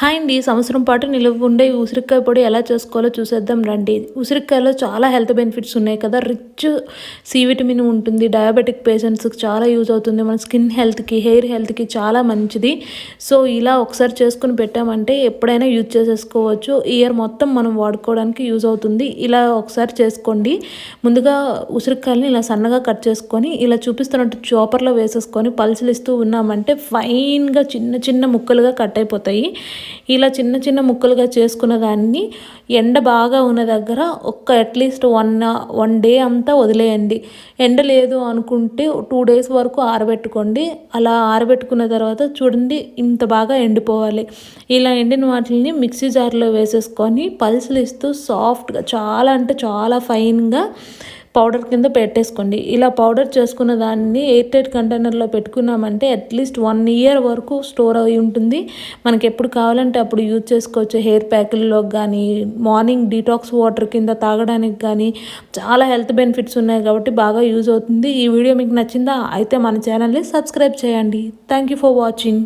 Hi అండి. సంవత్సరం పాటు నిలువ ఉండే ఉసిరికాయ పొడి ఎలా చేసుకోవాలో చూసేద్దాం రండి. ఉసిరికాయలో చాలా హెల్త్ బెనిఫిట్స్ ఉన్నాయి కదా. రిచ్ సి విటమిన్ ఉంటుంది. డయాబెటిక్ పేషెంట్స్కి చాలా యూజ్ అవుతుంది. మన స్కిన్ హెల్త్కి హెయిర్ హెల్త్కి చాలా మంచిది. సో ఇలా ఒకసారి చేసుకుని పెట్టామంటే ఎప్పుడైనా యూజ్ చేసేసుకోవచ్చు. ఇయర్ మొత్తం మనం వాడుకోవడానికి యూజ్ అవుతుంది. ఇలా ఒకసారి చేసుకోండి. ముందుగా ఉసిరికాయలని ఇలా సన్నగా కట్ చేసుకొని ఇలా చూపిస్తున్నట్టు చాపర్లో వేసేసుకొని పల్సలు ఇస్తూ ఉన్నామంటే ఫైన్గా చిన్న చిన్న ముక్కలుగా కట్ అయిపోతాయి. ఇలా చిన్న చిన్న ముక్కలుగా చేసుకున్న దాన్ని ఎండ బాగా ఉన్న దగ్గర ఒక్క అట్లీస్ట్ వన్ వన్ డే అంతా వదిలేయండి. ఎండ లేదు అనుకుంటే టూ డేస్ వరకు ఆరబెట్టుకోండి. అలా ఆరబెట్టుకున్న తర్వాత చూడండి ఇంత బాగా ఎండిపోవాలి. ఇలా ఎండిన వాటిని మిక్సీ జార్లో వేసేసుకొని పల్సులు ఇస్తూ సాఫ్ట్గా చాలా అంటే చాలా ఫైన్గా పౌడర్ కింద పెట్టేసుకోండి. ఇలా పౌడర్ చేసుకున్న దాన్ని ఎయిర్ టైట్ కంటైనర్లో పెట్టుకున్నామంటే అట్లీస్ట్ వన్ ఇయర్ వరకు స్టోర్ అయి ఉంటుంది. మనకి ఎప్పుడు కావాలంటే అప్పుడు యూజ్ చేసుకోవచ్చు. హెయిర్ ప్యాకుల్లో కానీ మార్నింగ్ డీటాక్స్ వాటర్ కింద తాగడానికి కానీ చాలా హెల్త్ బెనిఫిట్స్ ఉన్నాయి కాబట్టి బాగా యూజ్ అవుతుంది. ఈ వీడియో మీకు నచ్చిందా? అయితే మన ఛానల్ని సబ్స్క్రైబ్ చేయండి. Thank you for watching